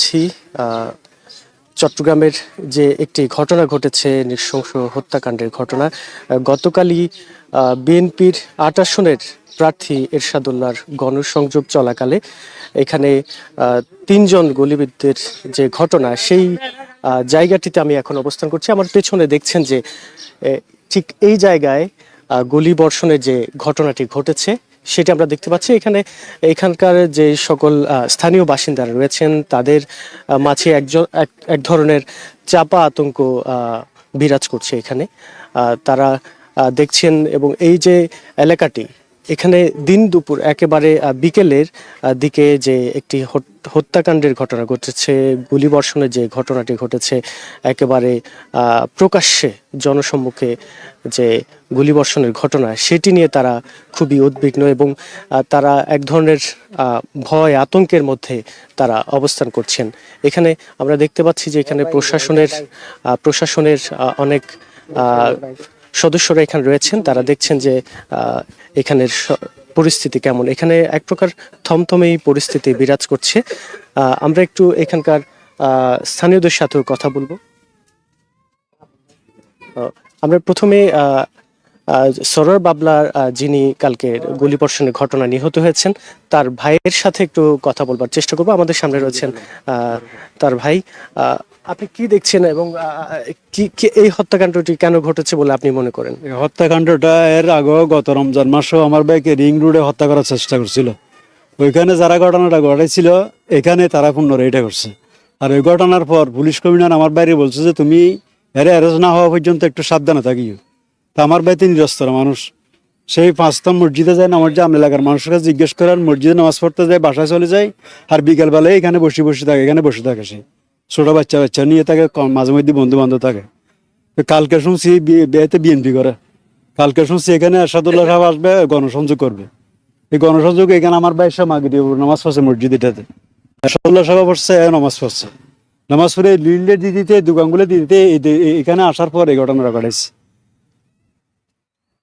আছি চট্টগ্রামের যে একটি ঘটনা ঘটেছে, নৃশংস হত্যাকাণ্ডের ঘটনা গতকালই বিএনপির আট আসনের প্রার্থী এরশাদুল্লাহর গণসংযোগ চলাকালে এখানে তিনজন গলিবিদদের যে ঘটনা, সেই জায়গাটিতে আমি এখন অবস্থান করছি। আমার পেছনে দেখছেন যে ঠিক এই জায়গায় গুলি বর্ষণের যে ঘটনাটি ঘটেছে সেটি আমরা দেখতে পাচ্ছি। এখানে এখানকার যে সকল স্থানীয় বাসিন্দারা রয়েছেন, তাদের মাঝে একজন, এক ধরনের চাপা আতঙ্ক বিরাজ করছে এখানে। তারা দেখছেন এবং এই যে এলাকাটি এখানে দিন দুপুর একেবারে বিকেলের দিকে যে একটি হত- হত্যাকাণ্ডের ঘটনা ঘটেছে গুলিবর্ষণের যে ঘটনাটি ঘটেছে একেবারে প্রকাশ্যে জনসম্মুখে যে গুলিবর্ষণের ঘটনা সেটি নিয়ে তারা খুবই উদ্বিগ্ন এবং তারা এক ধরনের ভয় আতঙ্কের মধ্যে তারা অবস্থান করছেন। এখানে আমরা দেখতে পাচ্ছি যে এখানে প্রশাসনের প্রশাসনের অনেক সদস্যরা এখানে রয়েছেন, তারা দেখছেন যে এখানের পরিস্থিতি কেমন। এখানে এক প্রকার থমথমেই পরিস্থিতি বিরাজ করছে। আমরা একটু এখানকার স্থানীয়দের সাথেও কথা বলব। আমরা প্রথমে আহ, বাবলার যিনি কালকে গুলিবর্ষণের ঘটনা নিহত হয়েছেন তার ভাইয়ের সাথে একটু কথা বলবার চেষ্টা করব। আমাদের সামনে রয়েছেন তার ভাই। আপনি কি দেখছেন এবং কি এই হত্যাকাণ্ডটি কেন ঘটেছে বলে আপনি মনে করেন? হত্যাকাণ্ডটা এর আগে গত রমজান মাসেও আমার ভাইকে রিং রোডে হত্যা করার চেষ্টা করছিল। ওইখানে যারা ঘটনাটা ঘটাইছিল এখানে তারা পুনরায় এটা করছে। আর ওই ঘটনার পর পুলিশ কমিশনার আমার বাইরে বলছে যে তুমি এরে অ্যারেস্ট না হওয়া পর্যন্ত একটু সাবধানে থাকিও। তা আমার তিনি নিরস্তর মানুষ। সেই পাঁচটা মসজিদে যায় নামাজ যায় এলাকার মানুষের কাছে জিজ্ঞেস করেন মসজিদে নামাজ পড়তে যায়, বাসায় চলে যায়, আর বিকেলবেলায় এখানে বসে বসে থাকে, এখানে বসে থাকে সে। ছোট বাচ্চা বাচ্চা নিয়ে থাকে মাঝে মধ্যে বন্ধু বান্ধব থাকে কালকে শুনছি বিয়েতে বিএনপি করে। কালকে শুনছি এখানে আসাদুল্লাহ সাহেব আসবে, গণসংযোগ করবে। এই গণসংযোগ এখানে আমার ভাই সব মাগরি নামাজ পড়ছে মসজিদ এটাতে আসাদুল্লাহ সাহেব পড়ছে নামাজ পড়ছে। নামাজ পড়ে দিয়ে দিতে, দোকানগুলো দিয়ে দিতে এখানে আসার পর এই ঘটনাটা ঘটাইছে।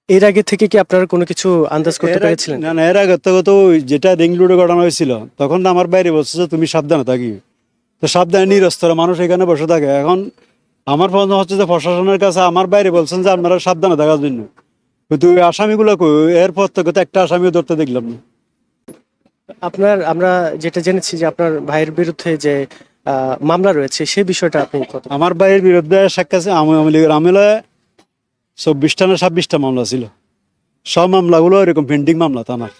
এর আগে থেকে কি আপনারা কোনো কিছু আন্দাজ করতে পেরেছিলেন? না না এর আগে তো তো যেটা রিং রোডে ঘটানো হয়েছিল তখন তো আমার বাইরে বলছে যে তুমি সাবধানে থাকি। তো সাবধানে নিরস্তর মানুষ এখানে বসে থাকে। এখন আমার প্রশ্ন হচ্ছে যে প্রশাসনের কাছে আমার বাইরে বলছেন যে আপনারা সাবধানে থাকার জন্য। কিন্তু ওই আসামিগুলো এরপর থেকে তো একটা আসামিও ধরতে দেখলাম না। আপনার আমরা যেটা জেনেছি যে আপনার ভাইয়ের বিরুদ্ধে যে মামলা রয়েছে সেই বিষয়টা আপনি আমার ভাইয়ের বিরুদ্ধে সাক্ষাৎ লীগের আমলে চব্বিশটা না ছাব্বিশটা মামলা ছিল। সব মামলাগুলো এরকম পেন্ডিং মামলা থানার।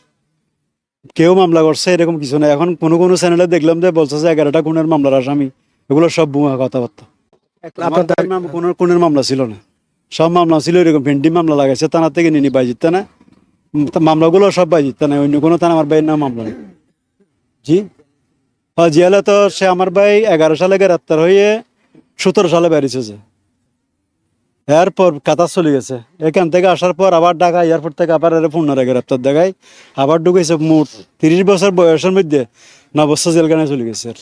কেউ মামলা করছে এরকম কিছু না এখন কোনো কোনো চ্যানেলে দেখলাম যে বলছে যে এগারোটা খুনের মামলার আসামি। এগুলো সব বুমা কথাবার্তা। কোনো খুনের মামলা ছিল না। সব মামলা ছিল এরকম পেন্ডিং মামলা লাগাইছে। থানা থেকে নিনি বাই জিততে না। মামলাগুলো সব বাই জিততে না। অন্য কোনো থানা আমার ভাইয়ের নাম মামলা নেই। জি? হ্যাঁ জিয়ালে তো সে আমার ভাই এগারো সালে গ্রেপ্তার হয়ে সতেরো সালে বেরিয়েছে যে। এরপর কাতার চলে গেছে। এখান থেকে আসার পর আবার ঢাকা এয়ারপোর্ট থেকে আবার এর পুনরায় গ্রেপ্তার দেখায়। আবার ঢুকেছে মোট তিরিশ বছর বয়সের মধ্যে ন বছর জেলখানে চলে গেছে।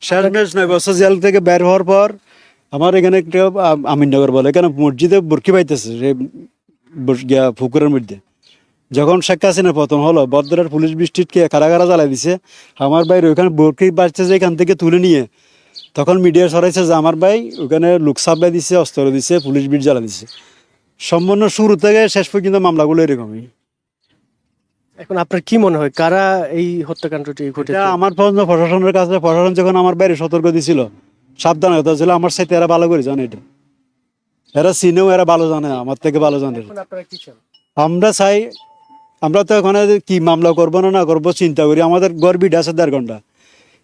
শেষমেশ নয় বছর জেল থেকে বের হওয়ার পর আমার এখানে একটা আম- আমিননগর বলে এখানে মসজিদে বুরকি পাইতেছে সে পুকুরের মধ্যে। যখন শেখ হাসিনা প্রথম হলো, বদ্রার পুলিশ বৃষ্টিকে কারাগারা জ্বালাই দিছে। আমার ভাই ওইখানে বুরকি বাঁচতে যে এখান থেকে তুলে নিয়ে তখন মিডিয়া সরাইছে যে আমার ভাই ওখানে লোক সাপ্লাই দিছে অস্ত্র দিছে পুলিশ বিট জ্বালা দিছে। সম্পূর্ণ শুরু থেকে শেষ পর্যন্ত মামলাগুলো এরকমই। এখন আপনার কি মনে হয় কারা এই হত্যাকাণ্ডটি ঘটেছে? আমার প্রশ্ন প্রশাসনের কাছে প্রশাসন যখন আমার বাইরে সতর্ক দিছিল সাবধান হতে ছিল আমার সাথে এরা ভালো করে জানে এটা। এরা চিনেও এরা ভালো জানে আমার থেকে ভালো জানে এখন আমরা চাই আমরা তো ওখানে কি মামলা করব না না করব চিন্তা করি। আমাদের গড় আছে দেড় ঘণ্টা।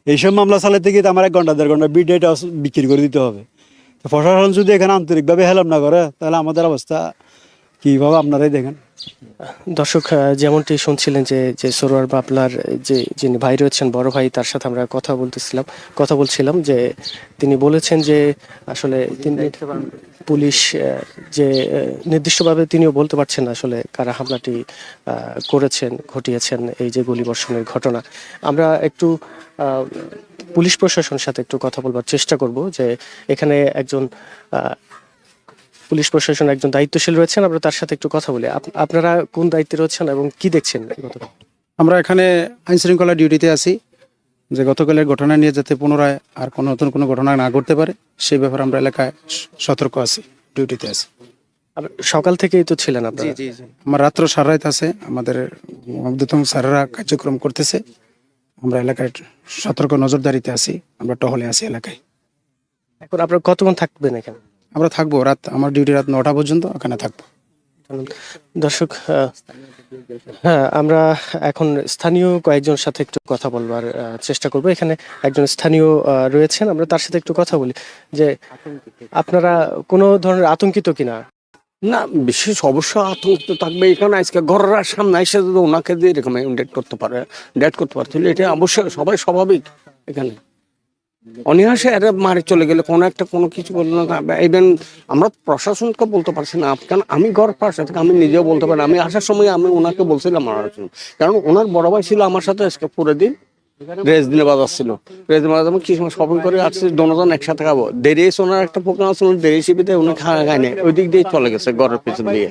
এইসব মামলা চালাতে গিয়ে আমার এক ঘণ্টা, দেড় ঘণ্টা বিডেটা বিক্রি করে দিতে হবে। প্রশাসন যদি এখানে আন্তরিকভাবে হেল্প না করে, তাহলে আমাদের অবস্থা কীভাবে আপনারাই দেখেন? দর্শক যেমনটি শুনছিলেন যে যে সরোয়ার বাবলার, যে যিনি ভাই রয়েছেন, বড় ভাই, তার সাথে আমরা কথা বলতেছিলাম, কথা বলছিলাম যে তিনি বলেছেন যে, আসলে তিনি পুলিশ যে নির্দিষ্টভাবে তিনিও বলতে পারছেন না আসলে কারা হামলাটি করেছেন, ঘটিয়েছেন, এই যে গুলিবর্ষণের ঘটনা। আমরা একটু পুলিশ প্রশাসনের সাথে একটু কথা বলবার চেষ্টা করব যে, এখানে একজন পুলিশ প্রশাসন একজন দায়িত্বশীল রয়েছেন। আমরা তার সাথে একটু কথা বলি। আপ- আপনারা কোন দায়িত্বে রয়েছেন এবং কি দেখছেন আমরা এখানে আইন শৃঙ্খলা ডিউটিতে আছি। যে গতকালের ঘটনা নিয়ে যাতে পুনরায় আর কোনো নতুন কোনো ঘটনা না ঘটতে পারে সেই ব্যাপারে আমরা এলাকায় সতর্ক আছি ডিউটিতে আছি। আর সকাল থেকেই তো ছিলেন আপনারা? আমার রাত্র সারাইত আছে। আমাদের অবদুতম স্যারেরা কার্যক্রম করতেছে। আমরা এলাকায় সতর্ক নজরদারিতে আছি। আমরা টহলে আছি এলাকায়। এখন আপনারা কতক্ষণ থাকবেন এখানে? আমরা থাকব রাত আমার ডিউটি রাত নটা পর্যন্ত ওখানে থাকব। দর্শক হ্যাঁ আমরা এখন স্থানীয় কয়েকজন সাথে একটু কথা বলবার চেষ্টা করব। এখানে একজন স্থানীয় আহ, রয়েছেন আমরা তার সাথে একটু কথা বলি। যে আপনারা কোনো ধরনের আতঙ্কিত কিনা? না বিশেষ অবশ্য আতঙ্কিত থাকবে এখানে। আজকে ঘরের সামনে এসে যদি ওনাকে দিয়ে এরকম ডেট করতে পারে ডেট করতে পারে এটা অবশ্যই সবাই স্বাভাবিক এখানে। অনিহাসে এরা মারে চলে গেলে, কোনো একটা কোনো কিছু বলল না। ইভেন আমরা প্রশাসনকে বলতে পারছি না, কারণ আমি ঘর পাশে থেকে আমি নিজেও বলতে পারি আমি আসার সময় আমি ওনাকে বলছিলাম আমার। কারণ ওনার বড় ভাই ছিল আমার সাথে আজকে পুরো দিন। দিনে দিনে বাজার শপিং করে দোনোজন একসাথে খাব। দেরি ওনার একটা প্রোগ্রাম দেরি উনি খাওয়া খায়নি ওই দিক দিয়ে চলে গেছে, ঘরের পিছন দিয়ে।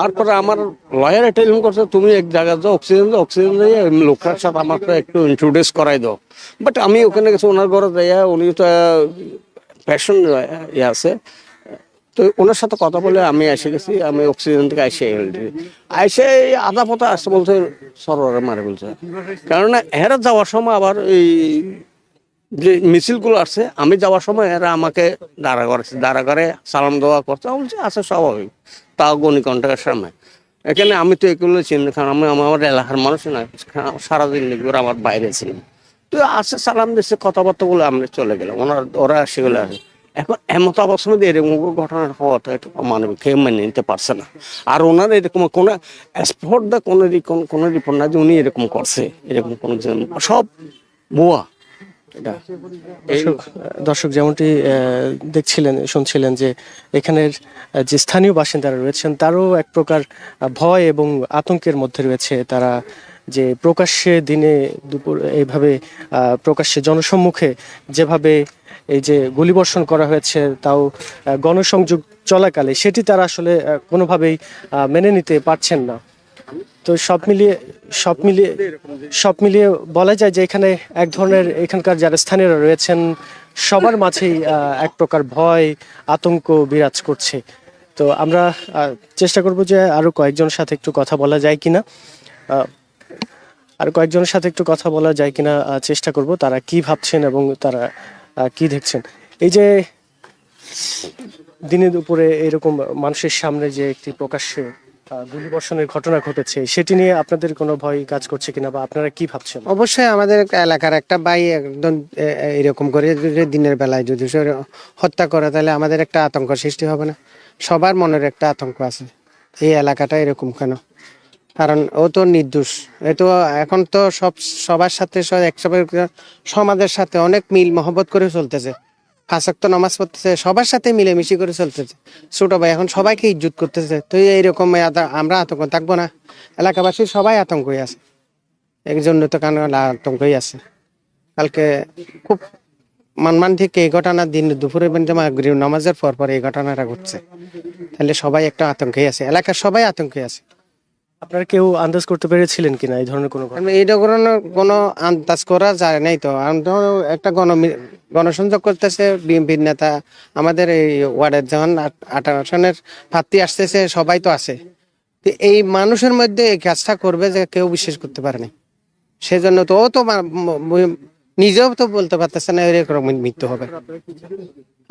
আর পরে আমার লয়ার করছে, তুমি এক জায়গায় যাও অক্সিজেন যাও অক্সিজেন দিয়ে লোকটার সাথে আমাকে একটু ইন্ট্রোডিউস করাই দাও। বাট আমি ওখানে গেছি, ওনার ঘরে যাইয়া উনি তো প্যাশন ইয়ে আছে। তো ওনার সাথে কথা বলে আমি এসে গেছি, আমি অক্সিজেন থেকে এসে এই আধা পথে আসতে বলছে সরোয়ারে মারে বলছে। কেননা এরা যাওয়ার সময় আবার এই যে মিছিলগুলো আসছে, আমি যাওয়ার সময় এরা আমাকে দাঁড়া করেছে, দাঁড়া করে সালাম দেওয়া করছে। আমি বলছি আচ্ছা স্বাভাবিক। তাও গণি কন্ট্রাক্টের সামনে। এখানে আমি তো এগুলো চিনি কারণ আমি আমার এলাকার মানুষ না, সারাদিন দেখবে আমার বাইরে ছিলাম। তো আসে, সালাম দিচ্ছে কথাবার্তা বলে আমরা চলে গেলাম। ওনার ওরা সেগুলো আসে এখন এমত অবস্থার মধ্যে এরকম ঘটনা হওয়াটা একটু মানবিক কেউ মেনে নিতে পারছে না। আর ওনার এরকম কোনো স্পট দা কোনো কোনো রিপোর্ট না যে উনি এরকম করছে এরকম কোনো সব এটা দর্শক দর্শক যেমনটি দেখছিলেন শুনছিলেন যে এখানের যে স্থানীয় বাসিন্দারা রয়েছেন তারও এক প্রকার ভয় এবং আতঙ্কের মধ্যে রয়েছে তারা যে প্রকাশ্যে দিনে দুপুর এইভাবে প্রকাশ্যে জনসম্মুখে যেভাবে এই যে গুলিবর্ষণ করা হয়েছে, তাও গণসংযোগ চলাকালে, সেটি তারা আসলে কোনোভাবেই মেনে নিতে পারছেন না। তো সব মিলিয়ে সব মিলিয়ে সব মিলিয়ে বলা যায় যে এখানে এক ধরনের এখানকার যারা স্থানীয়রা রয়েছেন, সবার মাঝেই এক প্রকার ভয়, আতঙ্ক বিরাজ করছে। তো আমরা চেষ্টা করব যে আরও কয়েকজনের সাথে একটু কথা বলা যায় কিনা। আর কয়েকজনের সাথে একটু কথা বলা যায় কিনা চেষ্টা করব তারা কি ভাবছেন এবং তারা কি দেখছেন? এই যে দিনের দুপুরে এরকম মানুষের সামনে যে একটি প্রকাশ্যে গুলিবর্ষণের ঘটনা ঘটেছে, সেটি নিয়ে আপনাদের কোনো ভয় কাজ করছে কিনা বা আপনারা কি ভাবছেন? অবশ্যই আমাদের এলাকার একটা ভাই একদম এরকম করে দিনের বেলায় যদি হত্যা করে, তাহলে আমাদের একটা আতঙ্ক সৃষ্টি হবে না। সবার মনের একটা আতঙ্ক আছে। এই এলাকাটা এরকম কেন? কারণ ও তো নির্দোষ। এ তো এখন তো সব সবার সাথে সমাজের সাথে অনেক মিল মহব্বত করে চলতেছে। ফাঁসক্ত নামাজ পড়তেছে, সবার সাথে মিলেমিশি করে চলতেছে। ছোট ভাই এখন সবাইকে ইজ্জত করতেছে। তো এইরকম আমরা আতঙ্ক থাকব না। এলাকাবাসী সবাই আতঙ্কই আছে। জন্য তো কারণ আতঙ্কই আছে। কালকে খুব মানমান ঠিক এই ঘটনা, দিন দুপুরে মাগরিব নামাজের পর পর এই ঘটনাটা ঘটছে। তাহলে সবাই একটা আতঙ্কে আছে। এলাকার সবাই আতঙ্কে আছে। আপনারা কেউ আন্দাজ করতে পেরেছিলেন কিনা এই ধরনের কোনো ঘটনা? এই ধরনের কোনো আন্দাজ করা যায় নাই তো। একটা গণ গণসংযোগ করতেছে বিএনপির নেতা, আমাদের এই ওয়ার্ডের যখন আঠারো আসনের প্রার্থী আসতেছে, সবাই তো আছে। এই মানুষের মধ্যে এই কাজটা করবে যে কেউ বিশ্বাস করতে পারেনি সেজন্য তো ও তো নিজেও তো বলতে পারতেছে না এরকম মৃত্যু হবে।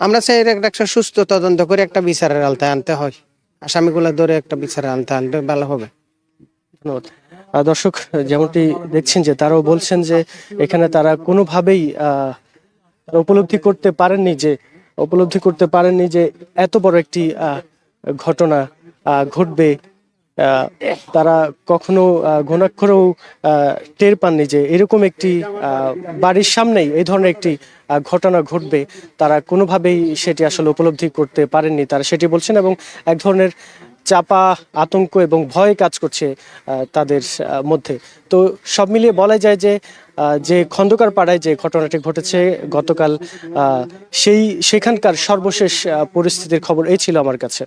আমরা চাই এর একটা সুস্থ তদন্ত করে একটা বিচারের আলতায় আনতে হয়। আসামিগুলো ধরে একটা বিচারের আলতায় আনতে ভালো হবে। দর্শক যেমনটি দেখছেন যে তারাও বলছেন যে এখানে তারা কোনোভাবেই উপলব্ধি করতে পারেননি যে উপলব্ধি করতে পারেননি যে এত বড় একটি ঘটনা ঘটবে। তারা কখনো আহ, টের পাননি যে এরকম একটি বাড়ির সামনেই এই ধরনের একটি ঘটনা ঘটবে। তারা কোনোভাবেই সেটি আসলে উপলব্ধি করতে পারেননি। তারা সেটি বলছেন এবং এক ধরনের চাপা, আতঙ্ক এবং ভয় কাজ করছে তাদের মধ্যে। তো সব মিলিয়ে বলা যায় যে যে খন্দকার পাড়ায় যে ঘটনাটি ঘটেছে গতকাল সেই, সেখানকার সর্বশেষ পরিস্থিতির খবর এই ছিল আমার কাছে।